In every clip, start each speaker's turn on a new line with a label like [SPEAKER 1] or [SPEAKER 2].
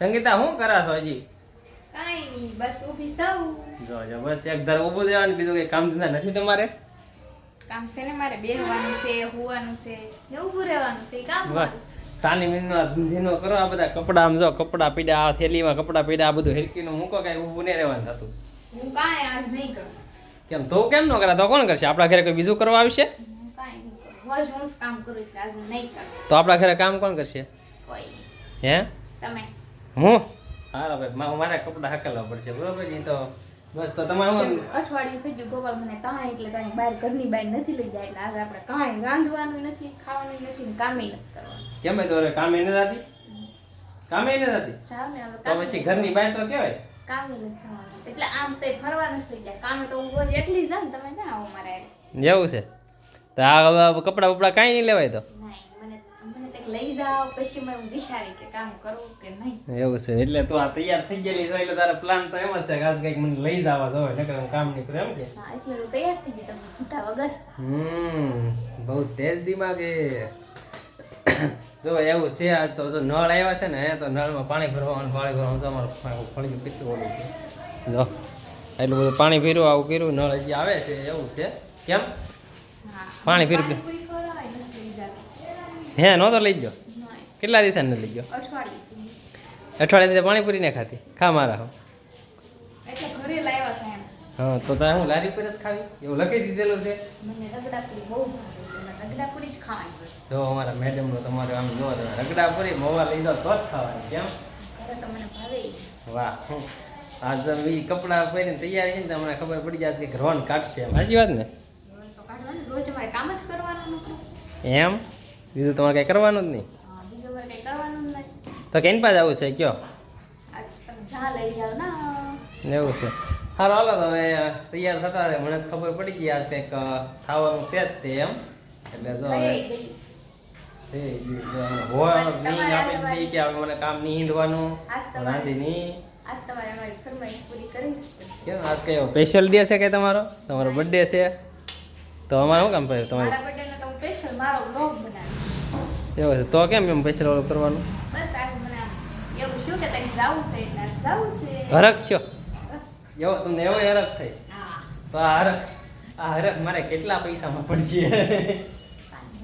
[SPEAKER 1] સંગીતા શું કરા છો હજી?
[SPEAKER 2] કાંઈ નહીં બસ ઊભી સૌ.
[SPEAKER 1] જો જો બસ એક ધર ઊભું રહેવાનું બીજું કઈ કામ ધંધા નથી તમારે?
[SPEAKER 2] કામ છે ને મારે બેહવાનું છે હોવાનું છે ને ઊભું રહેવાનું છે કામ.
[SPEAKER 1] સાની મિનનો ધીનો કરો આ બધા કપડા આમ જો કપડા પીડા આ થેલીમાં કપડા પીડા આ બધું હેલકીનું મૂકો કઈ ઊભું નહીં રહેવાનું થતું.
[SPEAKER 2] હું કાંઈ આજ નહીં કરું.
[SPEAKER 1] કેમ તો કેમ ન કરા તો કોણ કરશે? આપણા ઘરે કોઈ બીજું કરવા આવશે? તો આપણા ઘરે કામ કોણ કરશે?
[SPEAKER 2] કોઈ
[SPEAKER 1] હે?
[SPEAKER 2] તમે?
[SPEAKER 1] હું? હાલો ભાઈ મા- મારે કપડા હકલવા પડશે બરોબર ઈ તો બસ તો તમારે
[SPEAKER 2] અઠવાડિયું થઈ ગયું ગોપાલ મને કાંઈ એટલે કાંઈ બહાર ઘરની બહાર નથી લઈ જાય એટલે આજે આપણે કાંઈ રાંધવાનું નથી ખાવાનું નથી ને કામે નથી કરવાનું.
[SPEAKER 1] કેમ તો કામે ન કામે ન
[SPEAKER 2] હવે
[SPEAKER 1] તો પછી ઘરની બહાર તો કેવાય?
[SPEAKER 2] કામે જવાનું એટલે આમ તો ફરવા નથી કામે તો હું રોજ એટલી જાઉં તમે ના આવો મારા
[SPEAKER 1] એવું છે? તો આ કપડા બપડા કાંઈ નહીં લેવાય તો
[SPEAKER 2] નહીં મને મને કંઈક લઈ જાઓ પછી મેં વિચારી કે કામ કરું કે નહીં.
[SPEAKER 1] એવું છે એટલે તું આ તૈયાર થઈ ગયેલી છો એટલે તારા પ્લાન તો એમ જ છે કે આજ કંઈક મને લઈ જવા જો એટલે હું કામ નહીં કરું એમ કે?
[SPEAKER 2] હા એટલે હું તૈયાર થઈ ગઈ તમે છૂટા વગર.
[SPEAKER 1] હમ બહુ તેજ દિમાગ જો એવું છે આજ તો જો નળ આવ્યા છે ને તો નળમાં પાણી ભરવાનું પાણી ભરવાનું તો અમારું ફળી પીતું ઓલું છે. જો એટલું બધું પાણી પીરું આવું પીરું નળ હજી આવે છે એવું છે. કેમ? પાણી પીરું કે?
[SPEAKER 2] પાણીપુરી ખવડાવાય નથી લઈ જાતી.
[SPEAKER 1] હે નો તો લઈ ગયો? કેટલા દિવસ ને લઈ ગયો?
[SPEAKER 2] અઠવાડિયા
[SPEAKER 1] અઠવાડિયે પાણીપુરી ને ખાતી ખા મારા હો.
[SPEAKER 2] એટલે ઘરે લાવ્યા હતા એમ
[SPEAKER 1] હા તો તારે હું લારી પર જ ખાવી? એવું લખી દીધેલું છે?
[SPEAKER 2] મને રગડાપુરી બહુ ભાવે એટલે મને રગડાપુરી જ
[SPEAKER 1] અમારા મેડમનો તમારે આમ જોવો તમે. રગડા પૂરી મોવા લઈ જાઓ તો જ ખાવાની કેમ?
[SPEAKER 2] તો.
[SPEAKER 1] વાહ. આ તમે ઈ કપડાં પહેરીને તૈયાર છે ને તો અમને ખબર પડી જશે કે ઘરવાનું કાઢશે એમ. સાચી વાત ને?
[SPEAKER 2] રોજ તો કાઢવાનું રોજ મારે કામ જ કરવાનું
[SPEAKER 1] એમ? બીજું તમારે કંઈ કરવાનું જ નહીં? તો કેમ પાસે આવું છે કયો? એવું છે. સારું હાલો તમે તૈયાર થતા રહે. મને ખબર પડી ગઈ આજ કંઈક થવાનું ખાવાનું છે જ તે એમ. એટલે જો હવે હોય નહીં આપી જ કે હવે મને કામ નહીં હીંડવાનું રાંધી નહીં. કેમ? આજ કયો સ્પેશિયલ ડે છે કે તમારો? તમારો બર્થડે છે? તો અમારે શું કામ પડે તમારે?
[SPEAKER 2] સ્પેશિયલ મારો બ્લોગ
[SPEAKER 1] એવું છે. તો કેમ એમ પૈસા ઓલું કરવાનું
[SPEAKER 2] શું
[SPEAKER 1] હરખ છો? એવો તમને એવો હરખ થઈ તો આ હરખ આ હરખ મારે કેટલા પૈસામાં પડશે?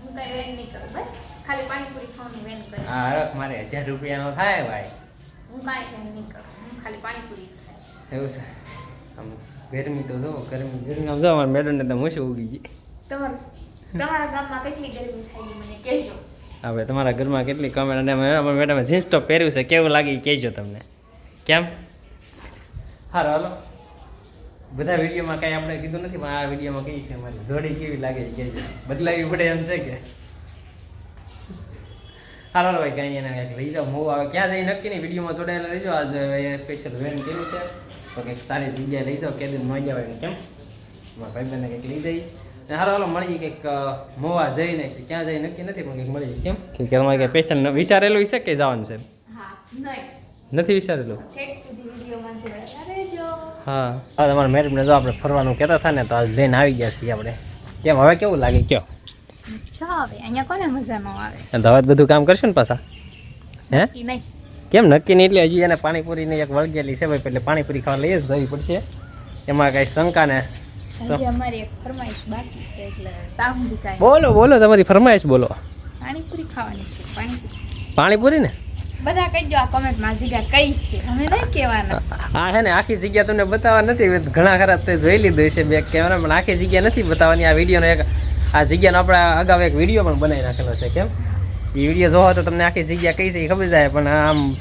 [SPEAKER 2] હું
[SPEAKER 1] આ હરખ મારે હજાર રૂપિયાનો થાય ભાઈ.
[SPEAKER 2] હું હું
[SPEAKER 1] એવું છે. આમ ગરમી તો જો ગરમી ગરમી. આમ જો અમારા મેડમને તો મૂછી ઉગી ગઈ.
[SPEAKER 2] તમારું તમારા ગામમાં કેટલી ગરમી થાય મને કહેજો.
[SPEAKER 1] હવે તમારા ઘરમાં કેટલી કમેન્ટ અને મેડમે જીન્સ ટોપ પહેર્યું છે, કેવું લાગે કહેજો તમને. કેમ? સારું હાલો. બધા વિડીયોમાં કાંઈ આપણે કીધું નથી, પણ આ વિડીયોમાં કઈ છે મારી જોડી કેવી લાગે છે કહેજો. બદલાવી પડે એમ છે કે? હાલો ભાઈ, કાંઈ એને કંઈક લઈ જાઓ. હું આવે. ક્યાં જઈ નક્કી નહીં. વિડીયોમાં જોડાયેલા લઈ જાઓ આજે સ્પેશિયલ વેન કર્યું છે, તો કંઈક સારી જગ્યાએ લઈ જાઓ. કે દિન મજા આવે કેમ? મારા ભાઈ ભાઈબંધને કંઈક લઈ જઈ ને હાલો મળીએ કંઈક મોવા જઈને કે ક્યાં જઈ નક્કી નથી પણ કંઈક મળીએ કેમ? કે તમારે કંઈ સ્પેશિયલ વિચારેલું છે કે જવાનું છે નથી વિચારેલું? હા. હા તમારા મેડમને જો આપણે ફરવાનું કહેતા હતા ને તો આજ લઈને આવી ગયા છીએ આપણે. કેમ હવે કેવું લાગે? કયો?
[SPEAKER 2] છો હવે અહીંયા કોને મજા આવે?
[SPEAKER 1] હવે બધું કામ કરશું ને પાછા? હે?
[SPEAKER 2] નહીં.
[SPEAKER 1] કેમ નક્કી નહીં? એટલે હજી એને પાણીપુરીની એક વળગેલી છે ભાઈ એટલે પાણીપુરી ખાવા લઈ જ જવી પડશે. એમાં કાંઈ શંકા ને
[SPEAKER 2] છે
[SPEAKER 1] બોલો બોલો તમારી ફરમાઈશ બોલો.
[SPEAKER 2] પાણીપુરી ખાવાની છે પાણીપુરી.
[SPEAKER 1] પાણીપુરી ને?
[SPEAKER 2] બધા કહી દો આ કોમેન્ટમાં જગ્યા કઈ છે અમે નહીં કહેવાના.
[SPEAKER 1] આ હે ને આખી જગ્યા તમને બતાવવા નથી ઘણા ખરા તે જોઈ લીધું છે બે કેમેરા પણ આખી જગ્યા નથી બતાવવાની આ વિડીયોનો એક આ જગ્યાનો આપણે અગાઉ એક વીડિયો પણ બનાવી રાખેલો છે કેમ? એ વીડિયો જોવો તો તમને આખી જગ્યા કઈ છે એ ખબર જાય પણ આમ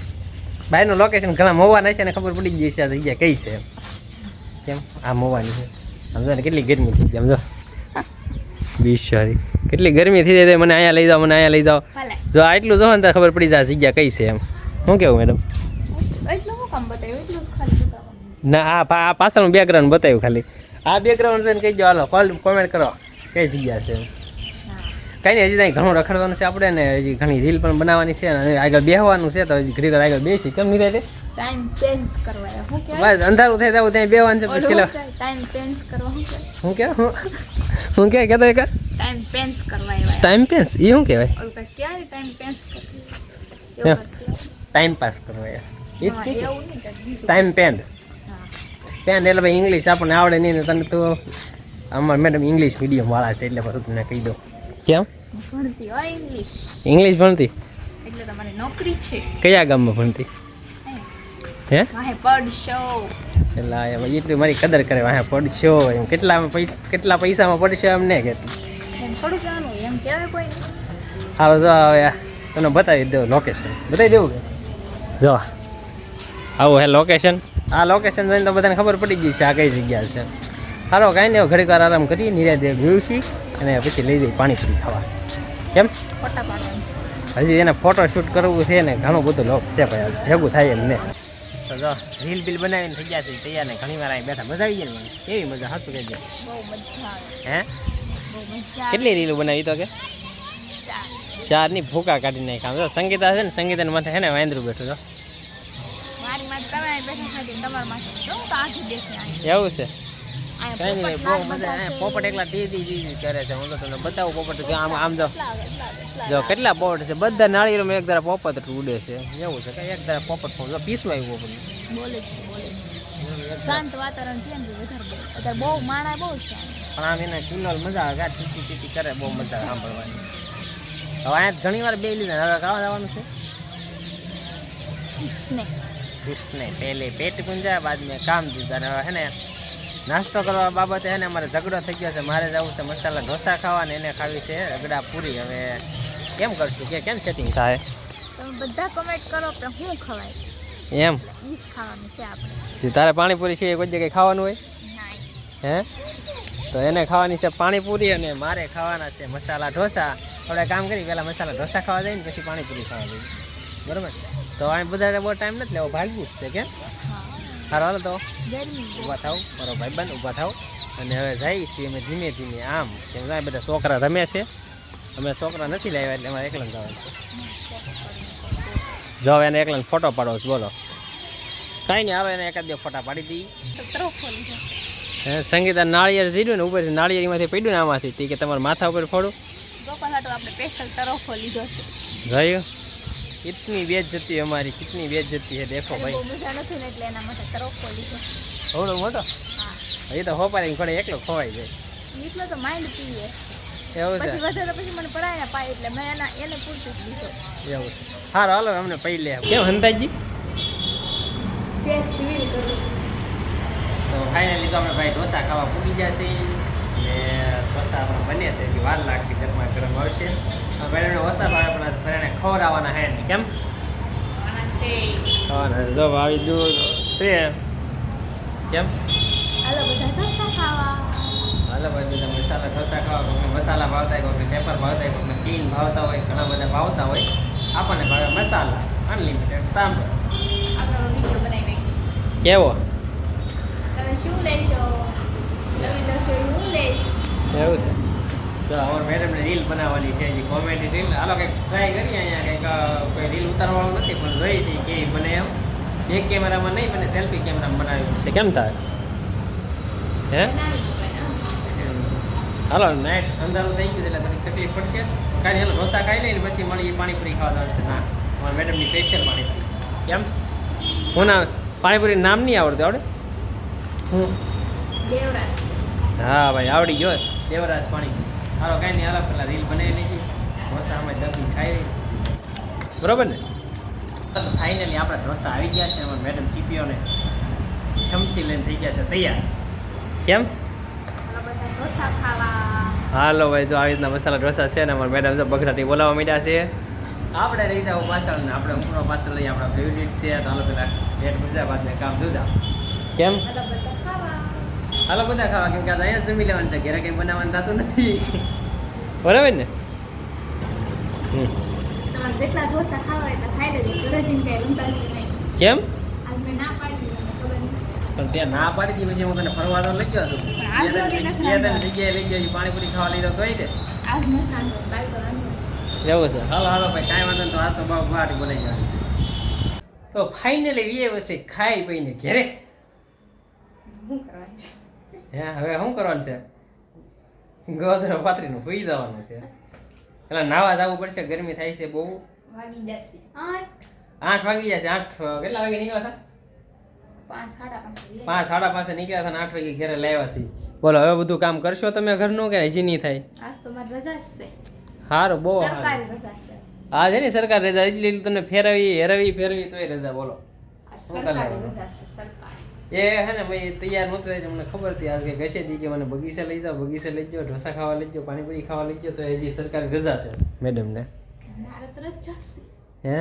[SPEAKER 1] બહારનું લોકેશન ઘણા મોવાના છે ને ખબર પડી ગઈ છે આ જગ્યા કઈ છે કેમ? આ મોવાની છે. સમજો ને કેટલી ગરમી થઈ ગઈ સમજો. બિચારી કેટલી ગરમી થઈ જાય મને અહીંયા લઈ જાઓ મને અહીંયા લઈ જાઓ. જો આટલું જો ને તો ખબર પડી જાય જગ્યા કઈ છે એમ. શું કેવું મેડમ ના આ આ પાછળનું બેકગ્રાઉન્ડ બતાવ્યું ખાલી. આ બેકગ્રાઉન્ડ જોઈને કહી દો હાલો કોમેન્ટ કરો. કઈ જગ્યા છે? એમ. કાંઈ નહીં હજી ત્યાં ઘણું રખડવાનું છે આપણે ને હજી ઘણી રીલ પણ બનાવવાની છે અને આગળ બેહવાનું છે તો હજી ઘડી વાર આગળ બેસી કેમ નહીં રહે
[SPEAKER 2] ટાઈમ ચેન્જ કરવા
[SPEAKER 1] બસ અંધારું થાય તો ત્યાં બેહવાનું છે
[SPEAKER 2] ટાઈમ ચેન્જ કરવા હું
[SPEAKER 1] કે હું હું કે કહેતો એક?
[SPEAKER 2] ટાઈમ પેન્સ કરવા
[SPEAKER 1] ટાઈમ પેન્સ એ શું કહેવાય?
[SPEAKER 2] ક્યારે ટાઈમ પેન્સ કરવી
[SPEAKER 1] ટાઈમ પાસ કરવા ટાઈમ પેન્ડ સ્પેન્ડ એટલે ભાઈ ઇંગ્લિશ આપણને આવડે નહીં ને તને તો અમારા મેડમ ઇંગ્લિશ મીડિયમ વાળા છે એટલે પછી તમને કહી દઉં. કેમ?
[SPEAKER 2] ભણતી હોય ઇંગ્લિશ
[SPEAKER 1] ઇંગ્લિશ ભણતી?
[SPEAKER 2] એટલે તમારે નોકરી છે.
[SPEAKER 1] કયા ગામમાં ભણતી? હે?
[SPEAKER 2] વાહે પડશો
[SPEAKER 1] એટલે એટલી મારી કદર કરે વાહ પડશો એમ કેટલામાં કેટલા પૈસામાં પડશે એમ ને કહેતી
[SPEAKER 2] એમ થોડું કહેવાનું એમ કહેવાય કોઈ
[SPEAKER 1] હાલો તો હવે તમને તને બતાવી દઉં લોકેશન બતાવી દેવું કે? જો આવું હે લોકેશન આ લોકેશન જોઈને તો બધાને ખબર પડી ગઈ છે આ કઈ જગ્યા છે. હાલો કાંઈ નહીં ઘડીક વાર આરામ કરી નિરાતે બેસી અને પછી લઈ જઈ પાણીપુરી ખાવા. કેમ? હજી એને ફોટો શૂટ કરવું છે ને ઘણું બધું લોક છે ભાઈ ભેગું થાય એમ ને. તો જો રીલ બિલ બનાવીને થઈ ગયા છે તૈયાર ને ઘણી વાર અહીં બેઠા. મજા આવી ગઈ મને? કેવી મજા? હાસુ
[SPEAKER 2] બહુ
[SPEAKER 1] હે? કેટલી રીલ બનાવી તો કે. ચારની ભૂકા કાઢી નાખ્યા. જો સંગીતા છે ને સંગીતાને માથે હે ને વાંદરું બેઠું છો એવું છે? કઈ નહીં
[SPEAKER 2] પોપટ
[SPEAKER 1] બહુ મજા
[SPEAKER 2] બધા
[SPEAKER 1] પોપટ એકલા કરે છે. હું તો તમને બતાવું પોપટ કે આમ આમ જો. જો કેટલા પોપટ છે. બધા નાળિયેરમાં એક ધારા પોપટ ઉડે છે. એવું છે કે એક ધારા પોપટ જો આવ્યું પોપટ
[SPEAKER 2] બોલે છે બોલે શાંત વાતાવરણ છે ને વધારે અત્યારે બહુ માણા બહુ છે.
[SPEAKER 1] પણ આમ એને કિલ્લોલ મજા આવે. ટીટી કરે બહુ મજા આવે સાંભળવાની. હવે અહીંયા ઘણી વાર બે લીધા હવે કાવા જવાનું છે? કૃષ્ણે પહેલે પેટ પૂંજા બાદ મેં કામ દીધા હવે હે ને નાસ્તો કરવા બાબતે એને મારે ઝઘડો થઈ ગયો છે. મારે જવું છે મસાલા ઢોસા ખાવા ને એને ખાવી છે રગડા પૂરી. હવે કેમ કરશું? કે કેમ સેટિંગ થાય?
[SPEAKER 2] તમે બધા કમેન્ટ કરો કે શું ખવાય?
[SPEAKER 1] એમ?
[SPEAKER 2] ઈસ ખાવાનું છે આપણે.
[SPEAKER 1] તારે પાણીપુરી છે કોઈ જગ્યાએ ખાવાનું હોય? હે? તો એને ખાવાની છે પાણીપુરી અને મારે ખાવાના છે મસાલા ઢોસા. આપણે કામ કરી પહેલાં મસાલા ઢોસા ખાવા જઈએ ને પછી પાણીપુરી ખાવા જઈએ. બરાબર? તો અહીં બધા બહુ ટાઈમ નથી લેવો ભાગ્યું જ છે કેમ?
[SPEAKER 2] હા
[SPEAKER 1] તો. ઊભા થાવ મારો ભાઈબંધ ઊભા થાવ અને હવે જઈએ છીએ અમે ધીમે ધીમે આમ. કેમ જાય બધા છોકરા રમે છે. અમે છોકરા નથી લાવ્યા એટલે અમારે એકલા જવાનું છે. જો હવે એને એકલા ફોટો પાડો છો બોલો. કાંઈ નહીં આવે એને એકાદ બે ફોટા પાડી દઈએ. સંગીતા નાળિયેર સીડ્યું ને ઉપરથી નાળિયેરીમાંથી પડ્યું ને આમાંથી. તે કે તમારા માથા ઉપર ફોડું.
[SPEAKER 2] ગોપાલ આપણે સ્પેશિયલ તરફો લીધો છે
[SPEAKER 1] જોયું કિતની જતી અમારી કેટલી વેજ જતી છે દેખો ભાઈ. થોડો મોટો એ તો હોપારી ઘોડે એકલો ખોવાઈ જાય.
[SPEAKER 2] એટલો તો માઇન્ડ પીએ.
[SPEAKER 1] એવું છે?
[SPEAKER 2] પછી મને પડાય પાય એટલે મેં એના એને પૂરતું જ લીધો.
[SPEAKER 1] એવું છે. સારું હાલો અમને પૈ લે. કેમ હંતાજી?
[SPEAKER 2] ફેસ રિવીલ કરું
[SPEAKER 1] તો ફાઇનલી તો અમે ભાઈ ઢોસા ખાવા પૂરી જશે. ઢોસા આપણે બને છે હજી વાર લાગશે ગરમા ગરમ આવશે. પહેલાં ઓછા ભાવે પણ પહેલાં ખવડાવવાના હે ને કેમ? જો આવી દૂધ છે. કેમ?
[SPEAKER 2] હાલો બધા
[SPEAKER 1] બધા મસાલા ઢોસા ખાવા. કોઈને મસાલા ભાવતા હોય કોઈને પેપર ભાવતા હોય કોઈને ક્લીન ભાવતા હોય ઘણા બધા ભાવતા હોય. આપણને ભાવે મસાલા અનલિમિટેડ
[SPEAKER 2] નાખીએ.
[SPEAKER 1] કેવો?
[SPEAKER 2] તમે શું લેશો? તમે હું
[SPEAKER 1] એવું છે. તો હવે મેડમને રીલ બનાવવાની છે હજી કોમેડી રીલ હાલો કંઈક ટ્રાય કરીએ અહીંયા કંઈક કોઈ રીલ ઉતારવાનું નથી પણ જોઈ છે કે બને એમ. એક કેમેરામાં નહીં બને સેલ્ફી કેમેરામાં બનાવ્યું છે. કેમ થાય? હે? હાલો નાઇટ અંધારું થઈ ગયું છે એટલે તમને તકલીફ પડશે. કાંઈ હાલો ઢોસા ખાઈ લઈને પછી મળીએ પાણીપુરી ખાવા જવાનું છે. ના મારા મેડમની સ્પેશિયલ પાણીપુરી. કેમ? હું ના પાણીપુરી નામ નહીં આવડતું આવડે? હું
[SPEAKER 2] દેવરાજ.
[SPEAKER 1] હા ભાઈ આવડી ગયો દેવરાજ પાણી. હાલો કાંઈ નહીં હાલો પેલા રીલ બનાવી લીધી ઢોસામાં દબી ખાઈ રહી બરોબર ને? ફાઇનલી આપણા ઢોસા આવી ગયા છે અમારા મેડમ ચીપીઓને ચમચી લઈને થઈ ગયા છે તૈયાર. કેમ?
[SPEAKER 2] હાલો ઢોસા
[SPEAKER 1] હાલો ભાઈ જો આવી રીતના મસાલા ઢોસા છે ને અમારા મેડમ તો બગડાથી બોલાવવા માંડ્યા છે. આપણે રહી જાવ પાછળ ને આપણે ઉપરો પાછળ લઈ આપણા ફેવરિટ છે તો હાલો પેલા પેટ ગુજરાત બાદ કામ? જોજા કેમ
[SPEAKER 2] હાલો બધા ખાવા
[SPEAKER 1] કેમ કે આજે અહીંયા જમી લેવાનું છે. ઘરે કંઈ બનાવવાનું થતું નથી. બરાબર ને?
[SPEAKER 2] જેટલા ઢોસા ખાવા એટલા ખાઈ લેજો. ઘરે જઈને કાંઈ નહીં.
[SPEAKER 1] કેમ?
[SPEAKER 2] દીધી
[SPEAKER 1] પણ ત્યાં ના પાડી દી પછી હું તને ફરવા તો લઈ ગયો છું. જગ્યાએ લઈ ગયો પાણીપુરી ખાવા લઈ તો.
[SPEAKER 2] કઈ દે
[SPEAKER 1] એવું છે? હાલો હાલો ભાઈ કાંઈ વાંધો નહીં. તો આ તો બહુ ગુવાહાટી બોલાઈ જવાની છે. તો ફાઇનલી વીએ વસે ખાઈ પીને ઘેરે.
[SPEAKER 2] શું કરવા છે?
[SPEAKER 1] હે હવે શું કરવાનું છે? ગોદરો પાથરીનું સુઈ જવાનું છે. એટલે નાવા જવું પડશે ગરમી થાય છે બહુ.
[SPEAKER 2] વાગી જશે. આઠ.
[SPEAKER 1] વાગી જશે આઠ કેટલા વાગે નીકળ્યા હતા?
[SPEAKER 2] પાંચ સાડા પાંચ
[SPEAKER 1] નીકળ્યા હતા ને આઠ વાગે ઘરે લાવ્યા છીએ. બોલો હવે બધું કામ કરશો તમે ઘરનું કે હજી નહીં થાય?
[SPEAKER 2] આજ તો મારી રજા છે.
[SPEAKER 1] સારું બહુ
[SPEAKER 2] રજા છે.
[SPEAKER 1] હા છે ને સરકાર રજા એટલી તમને ફેરવી હેરવી ફેરવી તોય રજા બોલો.
[SPEAKER 2] આ સરકારી રજા છે સરકારી.
[SPEAKER 1] એ હે ને ભાઈ તૈયાર નહોતી થઈ મને ખબર હતી આજ કે કશે દી કે મને બગીચા લઈ જાઓ બગીચા લઈ જાઓ ઢોસા ખાવા લઈ જાઓ પાણીપુરી ખાવા લઈ જાઓ તો હજી સરકારી રજા છે. મેડમને?
[SPEAKER 2] મારે તો રજા છે.
[SPEAKER 1] હે?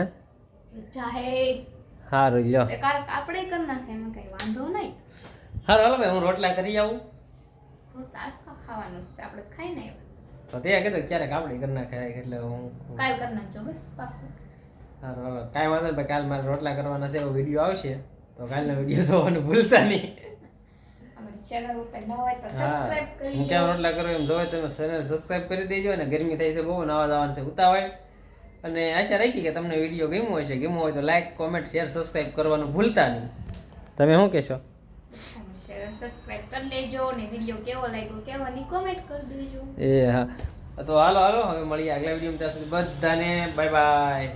[SPEAKER 2] રજા હે.
[SPEAKER 1] સારું લ્યો.
[SPEAKER 2] આપણે કરી નાખે એમાં કઈ વાંધો નહીં.
[SPEAKER 1] સારું હાલો ભાઈ હું રોટલા કરી આવું.
[SPEAKER 2] રોટલા આજ તો ખાવાનું છે આપણે ખાઈ ને
[SPEAKER 1] તો તે કીધું ક્યારેક આપણે કરી નાખે એટલે હું
[SPEAKER 2] કાલ કરી નાખજો બસ પાકું
[SPEAKER 1] સારું હાલો. કાંઈ વાંધો નહીં કાલ મારે રોટલા કરવાના છે એવો વીડિયો આવશે. તો કાલનો વીડિયો જોવાનું ભૂલતા નહીં.
[SPEAKER 2] ચેનલ ઉપર ન હોય તો
[SPEAKER 1] હા
[SPEAKER 2] સબસ્ક્રાઇબ કરી
[SPEAKER 1] હું કેમ રોટલા કરો એમ જોવે તમે ચેનલ સબસ્ક્રાઇબ કરી દેજો અને ગરમી થાય છે બહુ નવા જવાનું છે ઉતાવળ. અને આશા રાખી કે તમને વીડિયો ગમ્યો હોય છે ગમ્યો હોય તો લાઈક કોમેન્ટ શેર સબસ્ક્રાઈબ કરવાનું ભૂલતા નહીં. તમે શું કહેશો?
[SPEAKER 2] સબસ્ક્રાઇબ કરી લેજો ને વીડિયો કેવો લાગ્યો કેવો ની કોમેન્ટ કરી દેજો.
[SPEAKER 1] એ હા. તો હાલો હાલો. હવે મળીએ આગલા વિડીયોમાં ત્યાં સુધી બધાને બાય બાય